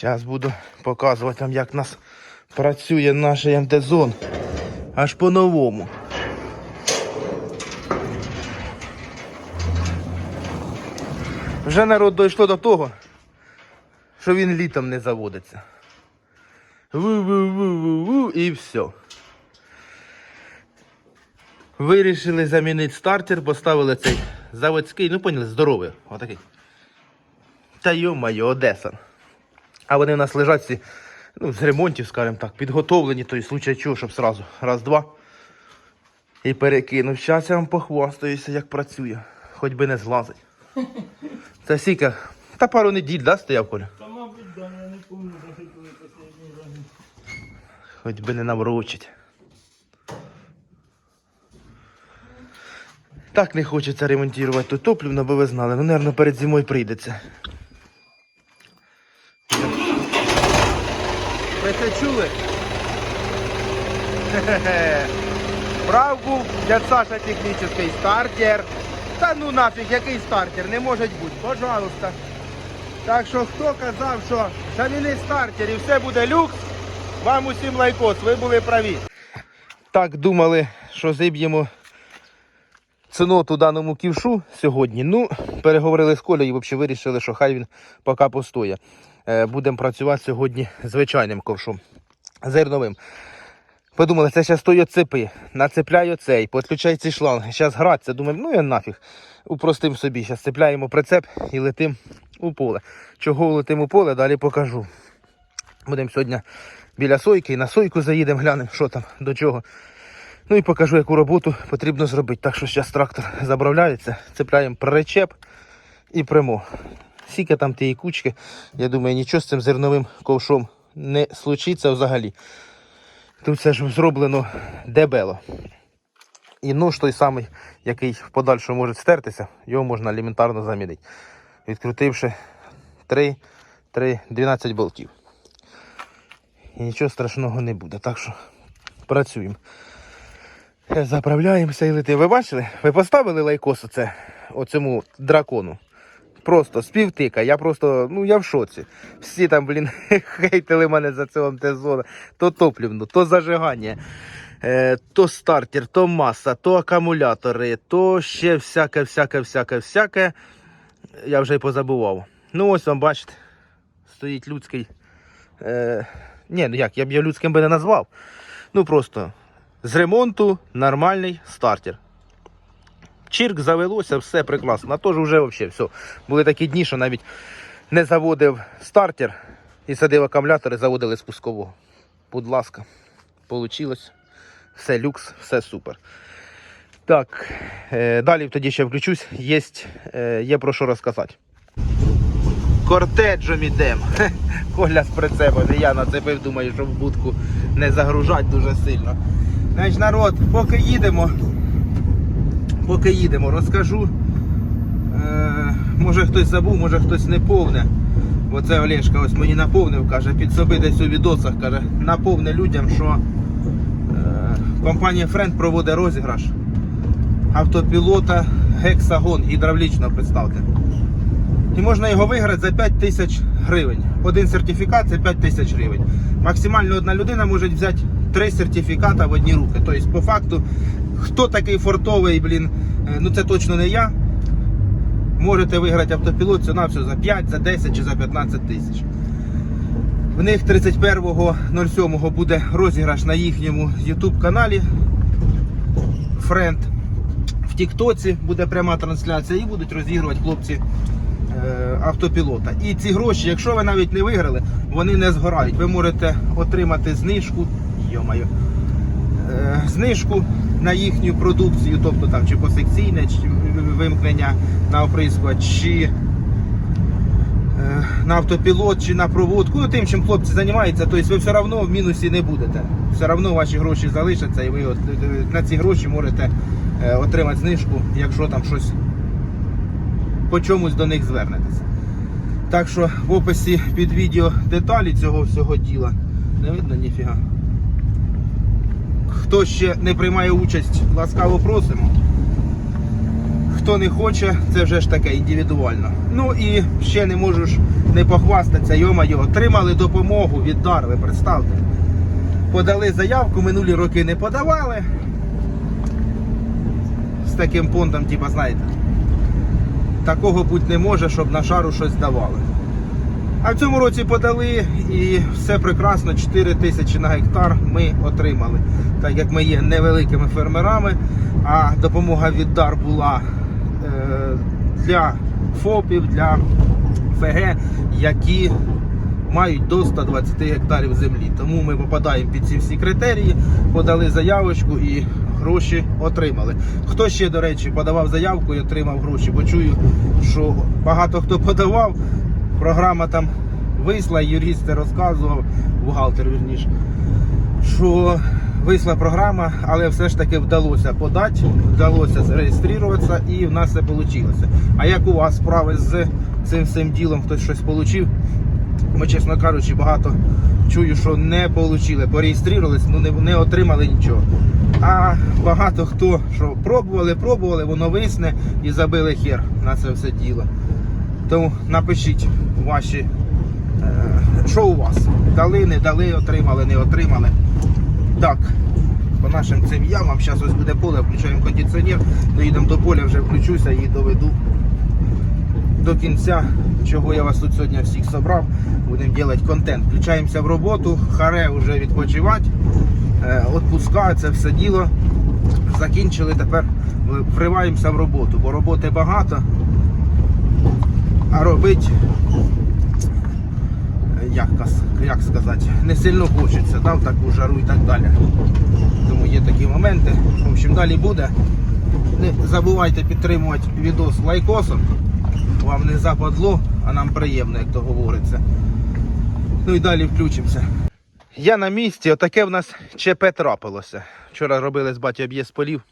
Зараз буду показувати вам, як нас працює наш МТ-зон. Аж по-новому. Вже народ дійшло до того, що він літом не заводиться. Ву-ву-ву-ву-ву і все. Вирішили замінити стартер, поставили цей заводський, ну поняли, здоровий, отакий. Та йо-моє, Одеса. А вони в нас лежать всі, ну, з ремонтів, скажімо так, підготовлені, то і случай чого, щоб сразу раз-два. І перекинув. Зараз я вам похвастаюся, як працює. Хоч би не злазить. Це сіка. Та пару неділь, да, стояв Коля? Та, мабуть, да, я не пам'ятаю, коли останній раз. Хоч би не наврочить. Так не хочеться ремонтувати то топливно, бо ви знали. Ну, мабуть, перед зимою прийдеться. Ви це чули? Прав був для Саша технічний стартер. Та ну нафіг, який стартер? Не може бути. Пожалуйста. Так що хто казав, що заміни стартер і все буде люкс, вам усім лайкос, ви були праві. Так думали, що зиб'ємо ціноту даному ківшу сьогодні. Ну, переговорили з Колею і взагалі вирішили, що хай він поки постоє. Е, Будемо працювати сьогодні звичайним ковшом. Зерновим. Подумали, це зараз той цепи, нацепляю цей, підключаю ці шланги. Зараз гратися. Думаю, ну я нафіг. Упростим собі. Зараз цепляємо прицеп і летим у поле. Чого летим у поле, далі покажу. Будемо сьогодні біля сойки і на сойку заїдемо, глянемо, що там, до чого. Ну і покажу, яку роботу потрібно зробити. Так що зараз трактор заправляється, цепляємо причеп і прямо. Скільки там тієї кучки, я думаю, нічого з цим зерновим ковшом не случиться взагалі. Тут все ж зроблено дебело. І нож той самий, який в подальшому може стертися, його можна елементарно замінити. Відкрутивши 3, 3, 12 болтів. І нічого страшного не буде. Так що працюємо. Заправляємося і летимо. Ви бачили? Ви поставили лайкос оце, оцьому дракону? Просто співтика. Я просто, ну я в шоці. Всі там, блін, хейтили мене за цього МТ-зона. То топливну, то зажигання, е, то стартер, то маса, то акумулятори, то ще всяке, всяке, всяке, всяке. Я вже й позабував. Ну ось вам бачите, стоїть людський. Е, ні, ну як, я б його людським би не назвав. Ну просто з ремонту нормальний стартер. Чирк завелося, все прекрасно. А то ж вже взагалі все. Були такі дні, що навіть не заводив стартер і садив акумулятори, заводили з пускового. Будь ласка, получилось. Все люкс, все супер. Так, е, далі тоді ще включусь, є, е, є про що розказати. Кортеджом ідемо. Коля з прицепом, я нацепив, думаю, що в будку не загружать дуже сильно. Значить, народ, поки їдемо, поки їдемо, розкажу. Е, може хтось забув, може хтось не повне. Бо це Олешка ось мені наповнив, каже, під собі десь у відосах, каже, наповни людям, що е, компанія Френд проводить розіграш автопілота Гексагон гідравлічно, представте. І можна його виграти за 5 тисяч гривень. Один сертифікат це 5 тисяч гривень. Максимально одна людина може взяти три сертифіката в одні руки. Тобто, по факту, хто такий фортовий, блін, е, ну це точно не я. Можете виграти автопілот ціна все за 5, за 10 чи за 15 тисяч. В них 31.07 буде розіграш на їхньому YouTube каналі Friend. В Тіктоці буде пряма трансляція і будуть розігрувати хлопці е, автопілота. І ці гроші, якщо ви навіть не виграли, вони не згорають. Ви можете отримати знижку, йомаю, знижку на їхню продукцію, тобто там чи посекційне, чи вимкнення на оприскувач, чи е, на автопілот, чи на проводку. Ну, тим, чим хлопці займаються, тобто ви все одно в мінусі не будете. Все одно ваші гроші залишаться, і ви от, е, на ці гроші можете е, отримати знижку, якщо там щось по чомусь до них звернетеся. Так що в описі під відео деталі цього всього діла. Не видно ніфіга. Хто ще не приймає участь, ласкаво просимо. хто не хоче, це вже ж таке індивідуально. Ну і ще не можу ж не похвастатися, йо-моє, отримали допомогу від дар, представте. Подали заявку, минулі роки не подавали. З таким понтом, типа, знаєте, такого бути не може, щоб на шару щось давали. А в цьому році подали і все прекрасно, 4 тисячі на гектар ми отримали. Так як ми є невеликими фермерами, а допомога від дар була е, для ФОПів, для ФГ, які мають до 120 гектарів землі. Тому ми попадаємо під ці всі критерії, подали заявочку і гроші отримали. Хто ще, до речі, подавав заявку і отримав гроші, бо чую, що багато хто подавав, програма там вийшла, юристи розказував, бухгалтер вірніше, що вийшла програма, але все ж таки вдалося подати, вдалося зареєструватися і в нас все вийшло. А як у вас справи з цим всім ділом, хтось щось отримав? Ми, чесно кажучи, багато чую, що не отримали, пореєструвались, ну не, не отримали нічого. А багато хто що пробували, пробували, воно висне і забили хер на це все діло. Тому напишіть ваші, е, що у вас? Дали, не дали, отримали, не отримали. Так, по нашим цим ямам, зараз ось буде поле, включаємо кондиціонер, доїдемо до поля, вже включуся і доведу до кінця, чого я вас тут сьогодні всіх зібрав. Будемо робити контент. Включаємося в роботу, харе вже відпочивати, е, відпускаю це все діло. Закінчили, тепер вриваємося в роботу, бо роботи багато, а робити, е, як, сказати, не сильно хочеться, да, в таку жару і так далі. Тому є такі моменти. В общем, далі буде. Не забувайте підтримувати відос лайкосом. Вам не западло, а нам приємно, як то говориться. Ну і далі включимося. Я на місці, отаке в нас ЧП трапилося. Вчора робили з батьком об'їзд полів.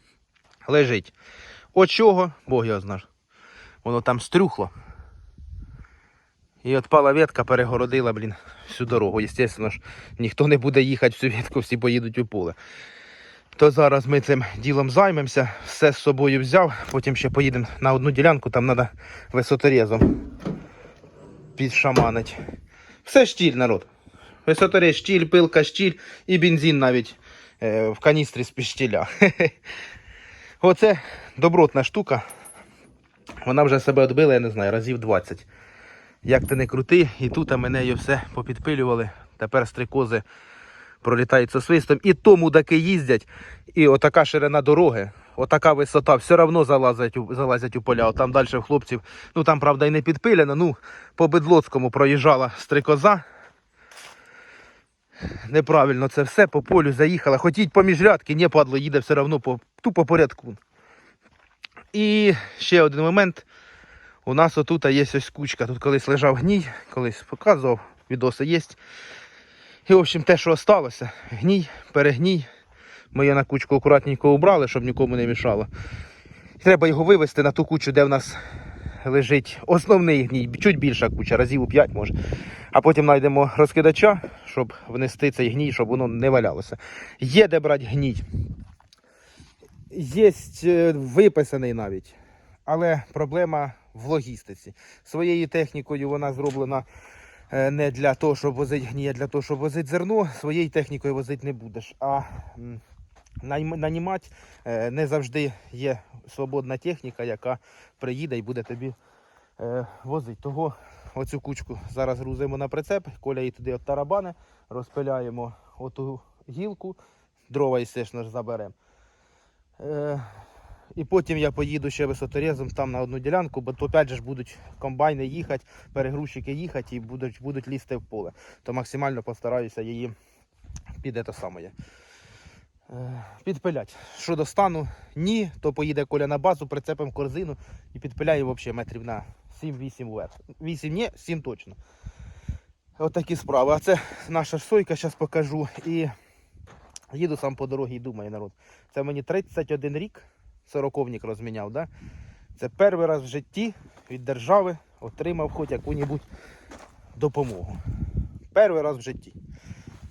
Лежить. От чого, Бог його знає. Воно там стрюхло. І отпала ветка, перегородила, блін, всю дорогу. Звісно ж, ніхто не буде їхати всю ветку, всі поїдуть у поле. То зараз ми цим ділом займемося, все з собою взяв, потім ще поїдемо на одну ділянку, там треба висоторезом підшаманить. Все штіль, народ. Висоторез, штіль, пилка, штіль і бензин навіть е, в каністрі з штіля. Оце добротна штука. Вона вже себе відбила, я не знаю, разів 20. Як ти не крути, і тут мене її все попідпилювали. Тепер стрикози пролітають зі свистом. І то мудаки їздять, і отака ширина дороги, отака висота, все одно залазять, у- залазять у поля. Там далі в хлопців, ну там, правда, і не підпилено, ну, по Бедлоцькому проїжджала стрикоза. Неправильно це все, по полю заїхала. Хотіть поміж рядки, не падло, їде все одно по, тупо по рядку. І ще один момент. У нас отут є ось кучка. Тут колись лежав гній, колись показував, відоси є. І, в общем, те, що осталося, гній, перегній. Ми її на кучку акуратненько убрали, щоб нікому не мішало. Треба його вивезти на ту кучу, де в нас лежить основний гній, чуть більша куча, разів у 5 може. А потім знайдемо розкидача, щоб внести цей гній, щоб воно не валялося. Є де брати гній. Є е, виписаний навіть. Але проблема в логістиці. Своєю технікою вона зроблена е, не для того, щоб возити гній, для того, щоб возити зерно. Своєю технікою возити не будеш. А нанімати е, не завжди є свободна техніка, яка приїде і буде тобі е, возити. Того оцю кучку зараз грузимо на прицеп, коля її туди от тарабани, розпиляємо оту гілку, дрова, звісно ж, заберемо. І потім я поїду ще висоторезом там на одну ділянку, бо опять же ж будуть комбайни їхати, перегрузчики їхати і будуть, будуть лізти в поле. То максимально постараюся її під це саме. Е, Підпилять. Що достану? Ні, то поїде коля на базу, прицепимо корзину і підпиляє взагалі метрів на 7-8 вверх. 8 ні, 7 точно. От такі справи. А це наша сойка, зараз покажу. І їду сам по дорозі і думаю, народ. Це мені 31 рік, сороковник розміняв, да? Це перший раз в житті від держави отримав хоч яку-небудь допомогу. Перший раз в житті.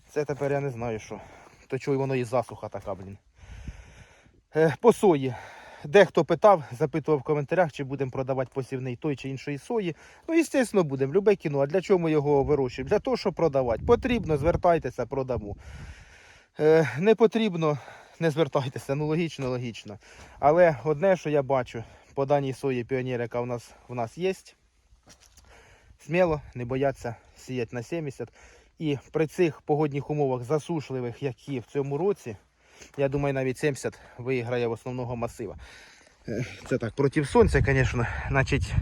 Це тепер я не знаю що. То чого воно і засуха така, блін. Е, по сої. дехто питав, запитував в коментарях, чи будемо продавати посівний той чи іншої сої. Ну, звісно, будемо. Любе кіно. А для чого ми його вирощуємо? Для того, щоб продавати. Потрібно, звертайтеся, продамо. Е, не потрібно, не звертайтеся. Ну, логічно, логічно. Але одне, що я бачу по даній сої піонер, яка в нас, в нас є, сміло не бояться сіяти на 70. І при цих погодних умовах засушливих, які в цьому році, я думаю, навіть 70 виграє в основного масива. Е, Це так, проти сонця, звісно. Значить,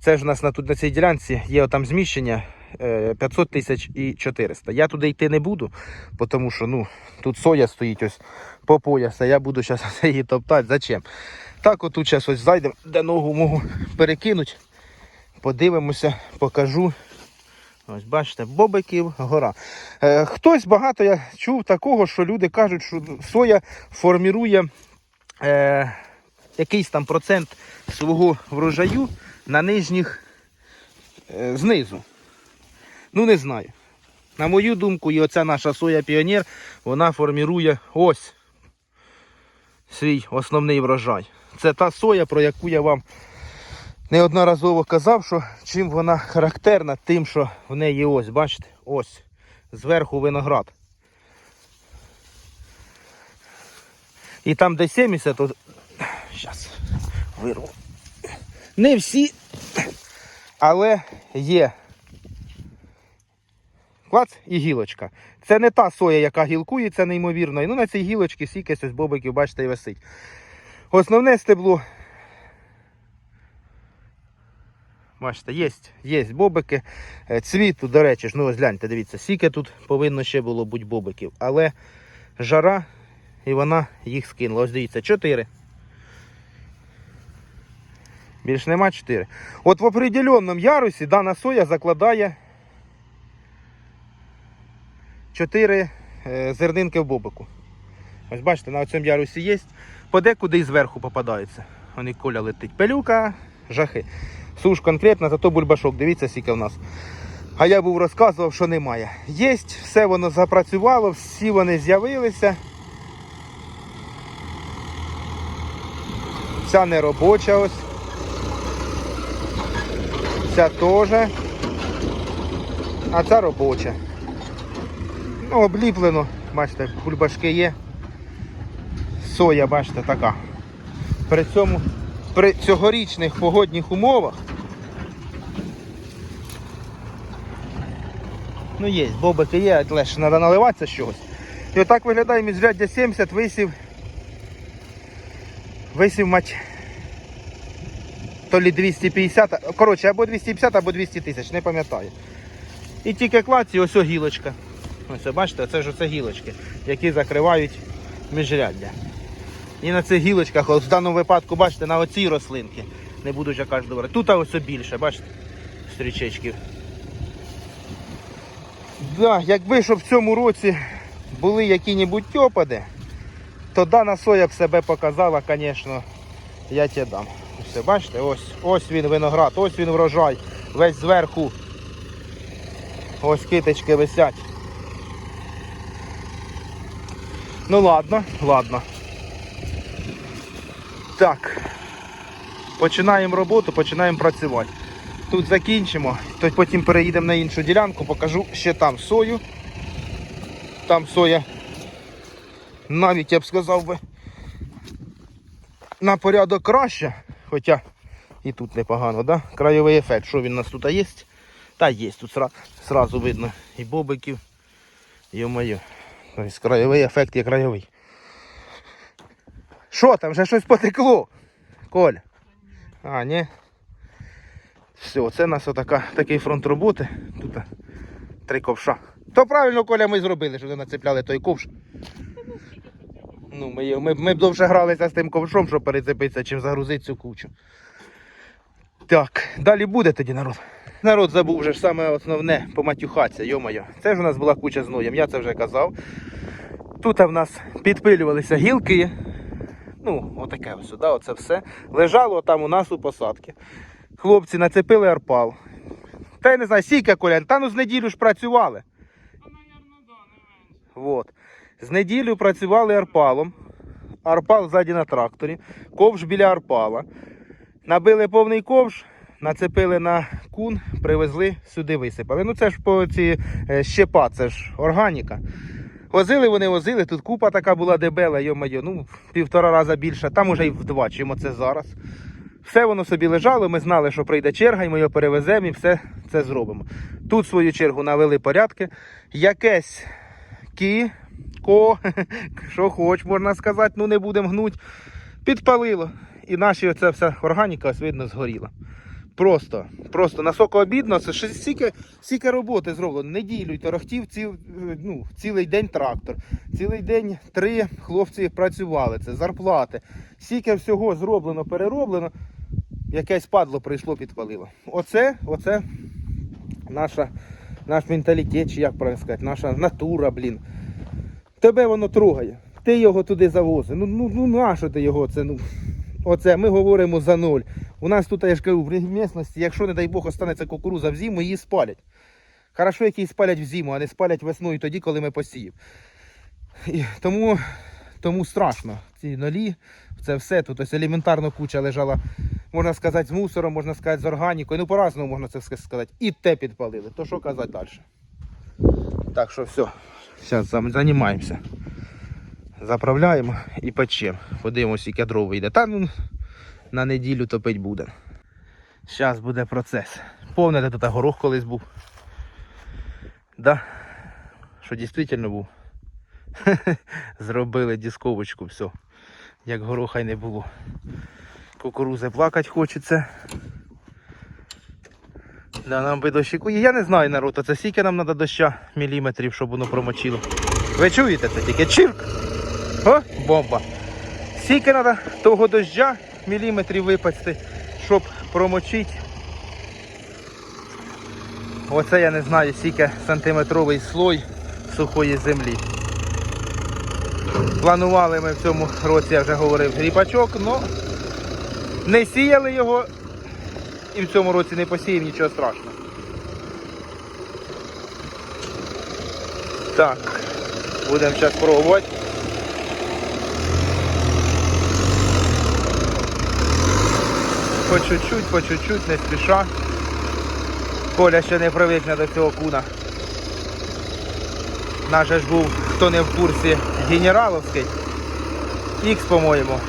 це ж у нас на, тут на цій ділянці є там зміщення 500 тисяч і 400. Я туди йти не буду, тому що ну, тут соя стоїть ось по пояс, а я буду зараз її топтати. Зачем? Так, отут зараз ось зайдемо, де ногу можу перекинути. Подивимося, покажу. Ось бачите, бобиків гора. Е, хтось багато я чув такого, що люди кажуть, що соя формірує е, якийсь там процент свого врожаю на нижніх е, знизу. Ну, не знаю. На мою думку, і оця наша соя піонер, вона формірує ось свій основний врожай. Це та соя, про яку я вам неодноразово казав, що чим вона характерна, тим, що в неї ось, бачите, ось, зверху виноград. І там, де 70, то. Зараз вирву. Не всі, але є. Клац і гілочка. Це не та соя, яка гілкується неймовірно. І ну на цій гілочці стільки ось бобиків, бачите, і висить. Основне стебло Бачите, є, є бобики. Е, Цвіту, до речі, ж, ну ось гляньте, дивіться, скільки тут повинно ще було бути бобиків. Але жара, і вона їх скинула. Ось дивіться, 4. Більш нема 4. От в определеному ярусі дана соя закладає 4 е, зернинки в бобику. Ось бачите, на цьому ярусі є. Подекуди і зверху попадаються. Вони коля летить. Пилюка, жахи. Суш конкретно, зато бульбашок. Дивіться, скільки в нас. А я був розказував, що немає. Єсть, все воно запрацювало, всі вони з'явилися. Ця не робоча ось. Ця теж. А ця робоча. Ну, обліплено, бачите, бульбашки є. Соя, бачите, така. При цьому при цьогорічних погодних умовах. Ну є, бобики є, але ж треба наливатися з чогось. І отак виглядає міжряддя 70, висів. Висів мать. То лі 250, коротше, або 250, або 200 тисяч, не пам'ятаю. І тільки клаці, ось о гілочка. Ось, бачите, це ж оце гілочки, які закривають міжряддя. І на цих гілочках, в даному випадку, бачите, на оцій рослинки. Не буду вже кажу добре. Тут ось більше, бачите, стрічечків. Да, якби щоб в цьому році були які-небудь опади, то дана соя б себе показала, звісно, я тебе дам. Все, бачите, ось, ось він виноград, ось він врожай, весь зверху. Ось киточки висять. Ну ладно, ладно. Так. Починаємо роботу, починаємо працювати. Тут закінчимо, то потім переїдемо на іншу ділянку, покажу ще там сою. Там соя. Навіть я б сказав би на порядок краще. Хоча і тут непогано, да? Краєвий ефект. Що він у нас тут є? Та є, тут сразу видно і бобиків. Йо-моє. Тобто краєвий ефект є краєвий. Що там, вже щось потекло? Коля? А, ні. Все, це у нас отака, такий фронт роботи. Тут три ковша. То правильно, Коля, ми зробили, що ви нацепляли той ковш. Ну, ми, ми, ми б довше гралися з тим ковшом, щоб перецепитися, чим загрузити цю кучу. Так, далі буде тоді народ. Народ забув вже ж саме основне поматюхатися, йо-моє. Це ж у нас була куча з я це вже казав. Тут в нас підпилювалися гілки. Ну, отаке ось, да, оце все. Лежало там у нас у посадці. Хлопці нацепили арпал. Та я не знаю, сіка колян, та ну з неділю ж працювали. Не З неділю працювали арпалом. арпал ззаді на тракторі, ковш біля арпала. Набили повний ковш, нацепили на кун, привезли, сюди висипали. Ну це ж по ці е, щепа, це ж органіка. Возили вони, возили, тут купа така була дебела, йо-моє, ну півтора рази більше, там уже й в два, чим оце зараз. Все воно собі лежало, ми знали, що прийде черга, і ми його перевеземо і все це зробимо. Тут свою чергу навели порядки. Якесь кі, ко, що хоч, можна сказати, ну не будемо гнуть. Підпалило. І наші оця вся органіка, ось видно, згоріла. Просто, просто насоко обідно, це ще стільки, стільки роботи зроблено. Неділю торохтів ціл, ну, цілий день трактор. Цілий день три хлопці працювали. Це зарплати. Стільки всього зроблено, перероблено. Якесь падло прийшло, підпалило. Оце, оце наша, наш менталітет, чи як правильно сказати, наша натура, блін. Тебе воно трогає. Ти його туди завозиш. Ну, ну, ну нащо ти його? Це, ну, оце ми говоримо за ноль. У нас тут, я ж кажу, в місності, якщо, не дай Бог, останеться кукуруза в зиму, її спалять. Хорошо, які її спалять в зиму, а не спалять весною тоді, коли ми посіємо. Тому, тому страшно. Ці нолі, це все. Тут ось елементарно куча лежала, можна сказати, з мусором, можна сказати, з органікою. Ну, по-разному можна це сказати. І те підпалили. То що казати далі? Так що все. Зараз займаємося. Заправляємо і печемо. Подивимося, яке дров вийде. Та ну на неділю топить буде. Зараз буде процес. Повне тут горох колись був. Да? Що дійсно був. Зробили дисковочку, все. Як гороха й не було. Кукурузи плакати хочеться. Да, нам би дощику. Я не знаю народ, а це скільки нам треба доща міліметрів, щоб воно промочило. Ви чуєте це тільки чирк? О, бомба. Скільки треба того доща міліметрів випасти, щоб промочити. Оце я не знаю, скільки сантиметровий слой сухої землі. Планували ми в цьому році, я вже говорив, грібачок, але не сіяли його і в цьому році не посіяв нічого страшного. Так, будемо зараз пробувати. По чуть-чуть, по чуть-чуть, не спіша. Коля ще не привикне до цього куна. Наш ж був, хто не в курсі, генераловський. Ікс, по-моєму.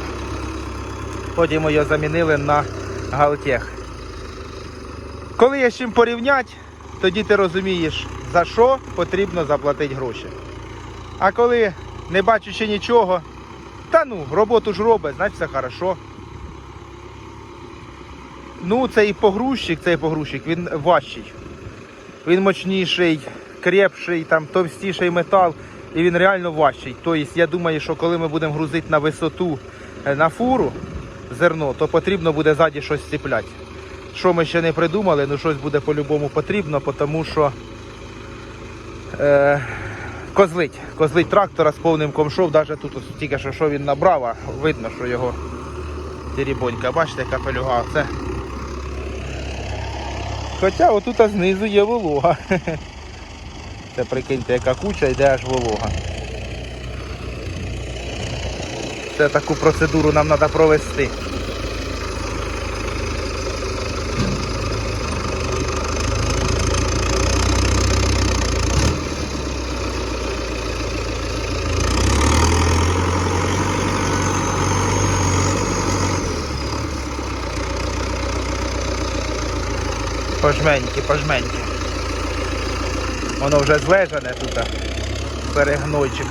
Потім його замінили на Галтех. Коли є з чим порівняти, тоді ти розумієш, за що потрібно заплатити гроші. А коли не бачучи нічого, та ну, роботу ж робить, значить все хорошо. Ну, цей погрузчик, цей погрузчик, він важчий. Він мощніший, крепший, там товстіший метал, і він реально важчий. Тобто, я думаю, що коли ми будемо грузити на висоту е, на фуру зерно, то потрібно буде ззаді щось ціпляти. Що ми ще не придумали, ну щось буде по-любому потрібно, тому що е, козлить. Козлить трактора з повним комшов, навіть тут тільки що, що він набрав, а видно, що його тірібонька. Бачите, яка пелюга. Це Хоча отут знизу є волога. Це прикиньте, яка куча йде аж волога. Це таку процедуру нам треба провести. Пожменьки, пожменьки. Воно вже злежане тут. Перегнойчик.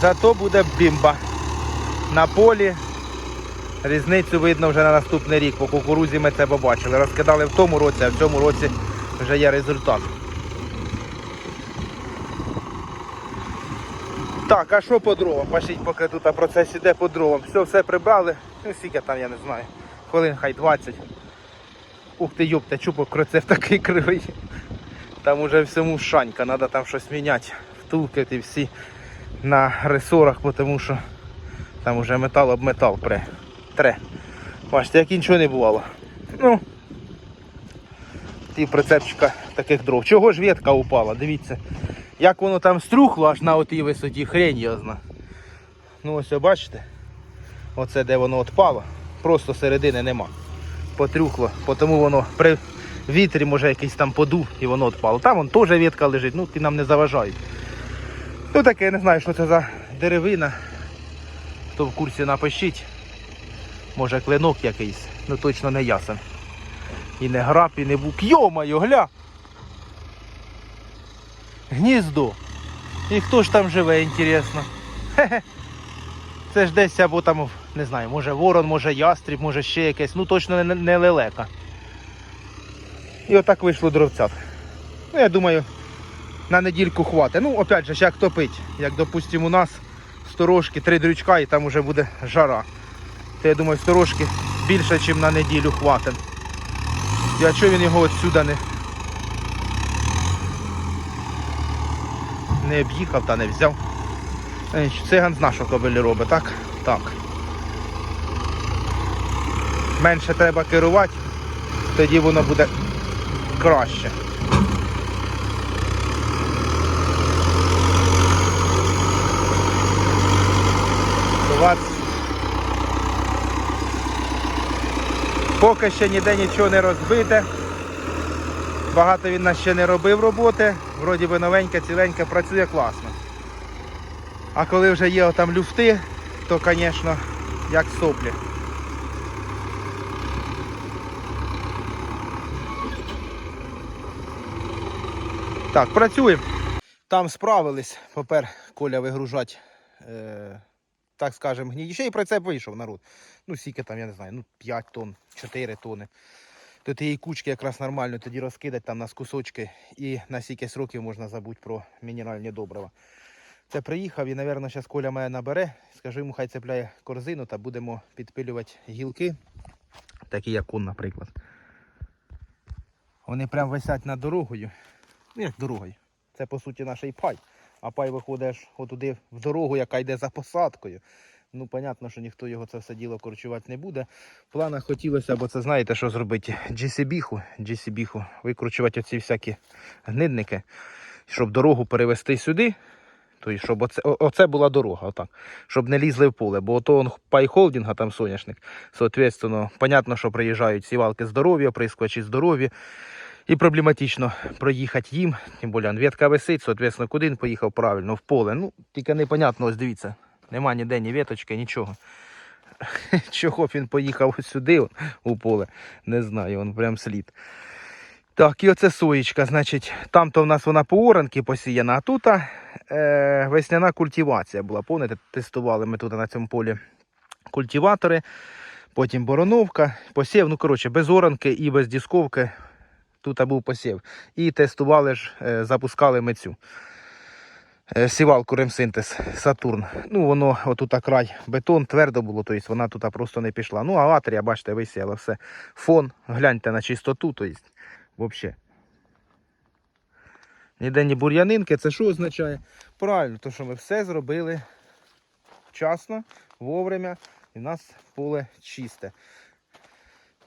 Зато буде бімба. На полі. Різницю видно вже на наступний рік. По кукурузі ми це побачили. Розкидали в тому році, а в цьому році вже є результат. Так, а що по дровам? Пошіть, поки тут процес іде по дровам. Все, все прибрали. Ну, скільки там, я не знаю. Хвилин хай 20. Ух ти, ёпта, чупок кроцев такий кривий. Там уже всьому шанька, треба там щось міняти. Втулки ті всі на ресорах, тому що там уже метал об метал пре. Тре. Бачите, як нічого не бувало. Ну, ті прицепчика таких дров. Чого ж ветка упала? Дивіться. Як воно там струхло аж на отій висоті, хрень зна. Ну ось бачите, оце де воно отпало, просто середини нема. Потрюхло, тому воно при вітрі може якийсь там подув і воно отпало. Там вон теж ветка лежить, ну ті нам не заважають. Ну таке, я не знаю, що це за деревина. Хто в курсі напишіть. Може клинок якийсь, ну точно не ясен. І не граб, і не бук. Йомаю, гля! Гніздо. І хто ж там живе, інтересно. Хе-хе. Це ж десь або там, не знаю, може ворон, може ястріб, може ще якесь, ну точно не, не лелека. І отак вийшло дровцят. Ну, я думаю, на недільку хватить. Ну, опять же, як топить. Як, допустимо, у нас сторожки, три дрючка і там вже буде жара. То я думаю, сторожки більше, ніж на неділю хватить. А чого він його отсюди не, не об'їхав та не взяв? Е, Циган з нашого кобилі робить, так? Так. Менше треба керувати, тоді воно буде краще. У вас поки ще ніде нічого не розбите. Багато він нас ще не робив роботи. Вроді би новенька, ціленька, працює класно. А коли вже є там люфти, то, звісно, як соплі. Так, працюємо. Там справились. Попер Коля вигружать, е, так скажемо, гній. Ще й прицеп вийшов народ. Ну, скільки там, я не знаю, ну 5 тонн, 4 тонни. То тієї кучки якраз нормально тоді розкидать там нас кусочки і на стільки років можна забути про мінеральні добрива. Це приїхав і, мабуть, зараз Коля мене набере. Скажу йому, хай цепляє корзину та будемо підпилювати гілки, такі як он, наприклад. Вони прям висять над дорогою. Ну як дорогою. Це по суті наш пай. А пай виходиш отуди в дорогу, яка йде за посадкою. Ну, понятно, що ніхто його це все діло корчувати не буде. В планах хотілося, бо це знаєте, що зробити? GCB-ху, GCB-ху, викручувати оці всякі гнидники, щоб дорогу перевести сюди. Тобто, щоб оце, оце була дорога, отак. Щоб не лізли в поле. Бо ото он пай холдинга, там соняшник. Соответственно, понятно, що приїжджають сівалки здоров'я, прискочі здорові. І проблематично проїхати їм, тим більше ветка висить, соответственно, куди він поїхав правильно, в поле. Ну, тільки непонятно, ось дивіться, нема ніде ні веточки, нічого. Чого б він поїхав сюди, у поле, не знаю, он прям слід. Так, і оце соєчка, значить, там-то в нас вона по оранки посіяна, а тут е, весняна культивація була. Пам'ятаєте, тестували ми тут на цьому полі культиватори, потім бороновка, посів, ну коротше, без оранки і без дісковки тут був посів. І тестували ж, е, запускали ми цю е, сівалку ремсинтез Сатурн. Ну, воно отут край бетон, твердо було, тобто вона тут просто не пішла. Ну, а атрія, бачите, висіяла все. Фон, гляньте на чистоту, тобто, взагалі. Ніде ні бур'янинки, це що означає? Правильно, то що ми все зробили вчасно, вовремя, і в нас поле чисте.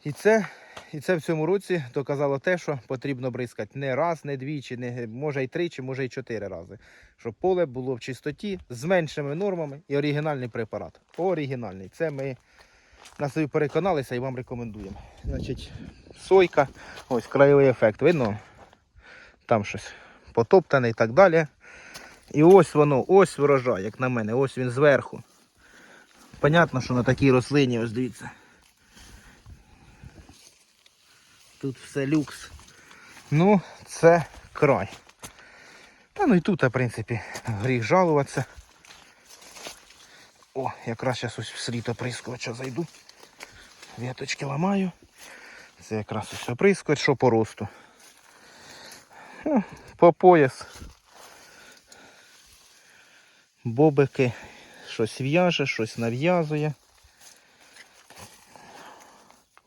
І це, і це в цьому році доказало те, що потрібно бризкати не раз, не двічі, не, може й тричі, може й чотири рази. Щоб поле було в чистоті з меншими нормами і оригінальний препарат. Оригінальний. Це ми на собі переконалися і вам рекомендуємо. Значить, сойка, ось краєвий ефект. Видно? Там щось потоптане і так далі. І ось воно, ось врожай, як на мене, ось він зверху. Понятно, що на такій рослині, ось дивіться. Тут все люкс. Ну, це край. Та ну і тут, в принципі, гріх жалуватися. О, якраз зараз ось в слід оприскувача зайду. Віточки ламаю. Це якраз ось оприскувач, що по росту. Ну, по пояс. Бобики щось в'яже, щось нав'язує.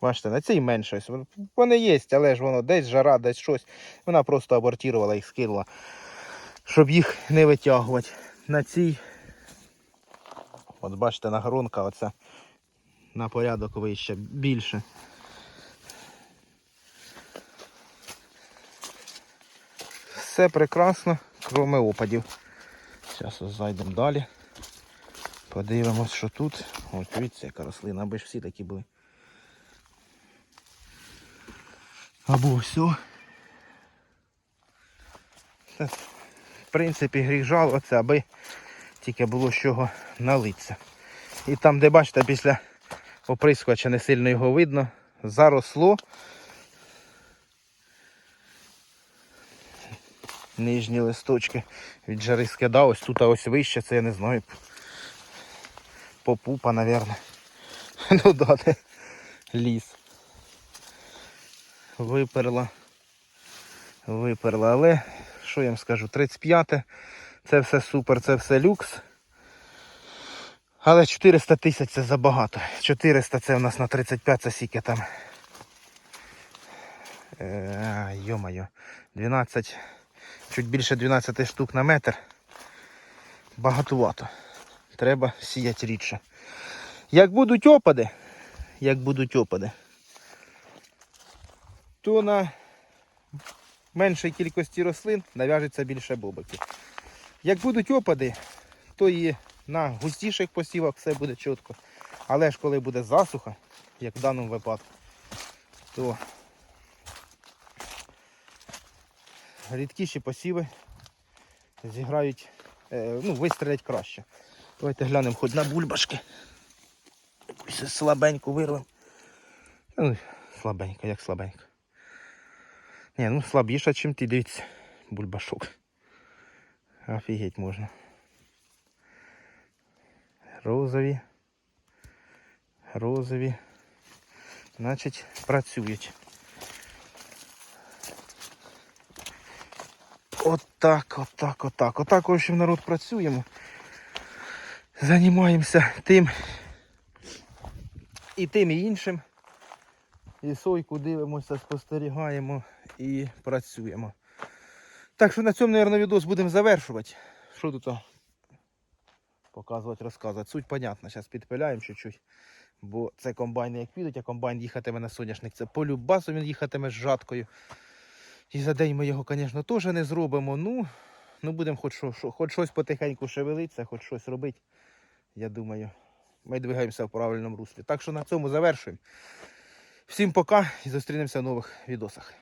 Бачите, на цій менше. Вони є, але ж воно десь жара, десь щось. Вона просто абортувала їх, скинула, щоб їх не витягувати. На цій, от бачите, нагоронка оця на порядок вище, більше. Все прекрасно, кроме опадів. Зараз зайдемо далі. Подивимось, що тут. Ось дивіться, яка рослина, аби ж всі такі були. Або все. В принципі, гріх жалуватися, аби тільки було з чого налитися. І там, де бачите, після оприскувача не сильно його видно, заросло. Нижні листочки від жари скидав, ось тут а ось вище, це я не знаю. Попупа, напевно. Ну да, ліс. Виперла. Виперла, але що я вам скажу, 35-те, це все супер, це все люкс. Але 400 тисяч це забагато. 400 це у нас на 35, це скільки там. Е, Йо-моє, 12, чуть більше 12 штук на метр. Багатувато. Треба сіяти рідше. Як будуть опади, як будуть опади, то на меншій кількості рослин нав'яжеться більше бобиків. Як будуть опади, то і на густіших посівах все буде чітко. Але ж коли буде засуха, як в даному випадку, то рідкіші посіви зіграють, е, ну, вистрілять краще. Давайте глянемо хоч на бульбашки. Якусь слабеньку вирвемо. Ну, слабенька, як слабенька. Ні, ну слабіша, чим ти, дивіться, бульбашок. Офігеть можна. Розові. Розові. Значить, працюють. Отак, отак, отак. Отак, в общем, народ працюємо. Займаємося тим і тим і іншим. І сойку дивимося, спостерігаємо і працюємо. Так що на цьому, мабуть, відос будемо завершувати. Що тут показувати, розказувати. Суть понятна. Зараз підпиляємо чуть-чуть. Бо це комбайни як підуть, а комбайн їхатиме на соняшник. Це по любасу він їхатиме з жаткою. І за день ми його, звісно, теж не зробимо. Ну, ну будемо хоч, хоч щось потихеньку шевелитися, хоч щось робити. Я думаю, ми двигаємося в правильному руслі. Так що на цьому завершуємо. Всім пока і зустрінемося в нових відосах.